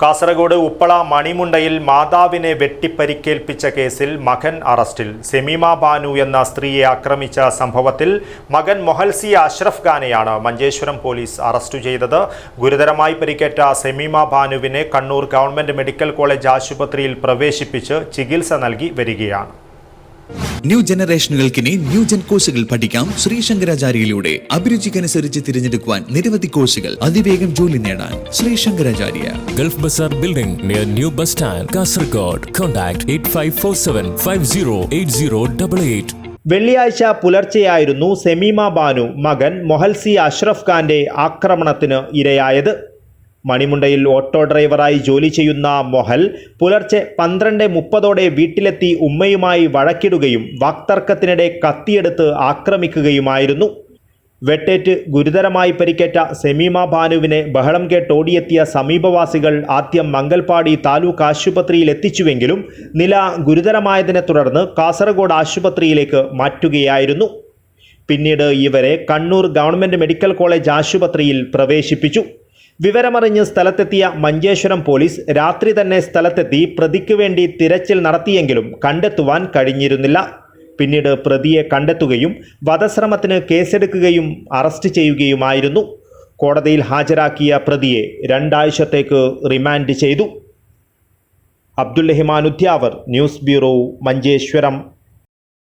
കാസർഗോഡ് ഉപ്പള മണിമുണ്ടയിൽ മാതാവിനെ വെട്ടിപ്പരിക്കേൽപ്പിച്ച കേസിൽ മകൻ അറസ്റ്റിൽ. സെമീമ ബാനു എന്ന സ്ത്രീയെ ആക്രമിച്ച സംഭവത്തിൽ മകൻ മൊഹൽസി അഷ്റഫ് ഖാനെയാണ് മഞ്ചേശ്വരം പോലീസ് അറസ്റ്റ് ചെയ്തത്. ഗുരുതരമായി പരിക്കേറ്റ സെമീമ ബാനുവിനെ കണ്ണൂർ ഗവൺമെന്റ് മെഡിക്കൽ കോളേജ് ആശുപത്രിയിൽ പ്രവേശിപ്പിച്ച് ചികിത്സ നൽകി വരികയാണ്. ന്യൂ ജനറേഷനുകൾക്കിനി ന്യൂ ജൻ കോഴ്സുകൾ പഠിക്കാം ശ്രീ ശങ്കരാചാര്യയിലൂടെ അഭിരുചിക്കനുസരിച്ച് തിരഞ്ഞെടുക്കുവാൻ നിരവധി കോഴ്സുകൾ അതിവേഗം ജോലി നേടാൻ Sri Shankaracharya gulf bazaar building near new bus stand Kasaragod contact eight five four seven five zero eight zero double eight വെള്ളിയാഴ്ച പുലർച്ചെയായിരുന്നു സെമീമ ബാനു മകൻ മൊഹൽസി അഷ്റഫ് ഖാന്റെ ആക്രമണത്തിന് ഇരയായത്. മണിമുണ്ടയിൽ ഓട്ടോ ഡ്രൈവറായി ജോലി ചെയ്യുന്ന മൊഹൽ പുലർച്ചെ പന്ത്രണ്ട് മുപ്പതോടെ വീട്ടിലെത്തി ഉമ്മയുമായി വഴക്കിടുകയും വാക്തർക്കത്തിനിടെ കത്തിയെടുത്ത് ആക്രമിക്കുകയുമായിരുന്നു. വെട്ടേറ്റ് ഗുരുതരമായി പരിക്കേറ്റ സെമീമ ബാനുവിനെ ബഹളം കേട്ടോടിയെത്തിയ സമീപവാസികൾ ആദ്യം മംഗൽപാടി താലൂക്ക് ആശുപത്രിയിൽ എത്തിച്ചുവെങ്കിലും നില ഗുരുതരമായതിനെ തുടർന്ന് കാസർഗോഡ് ആശുപത്രിയിലേക്ക് മാറ്റുകയായിരുന്നു. പിന്നീട് ഇവരെ കണ്ണൂർ ഗവൺമെന്റ് മെഡിക്കൽ കോളേജ് ആശുപത്രിയിൽ പ്രവേശിപ്പിച്ചു. വിവരമറിഞ്ഞ് സ്ഥലത്തെത്തിയ മഞ്ചേശ്വരം പോലീസ് രാത്രി തന്നെ സ്ഥലത്തെത്തി പ്രതിക്ക് വേണ്ടി തിരച്ചിൽ നടത്തിയെങ്കിലും കണ്ടെത്തുവാൻ കഴിഞ്ഞിരുന്നില്ല. പിന്നീട് പ്രതിയെ കണ്ടെത്തുകയും വധശ്രമത്തിന് കേസെടുക്കുകയും അറസ്റ്റ് ചെയ്യുകയുമായിരുന്നു. കോടതിയിൽ ഹാജരാക്കിയ പ്രതിയെ രണ്ടാഴ്ചത്തേക്ക് റിമാൻഡ് ചെയ്തു. Abdul Rahman Udyavar news bureau Manjeshwaram.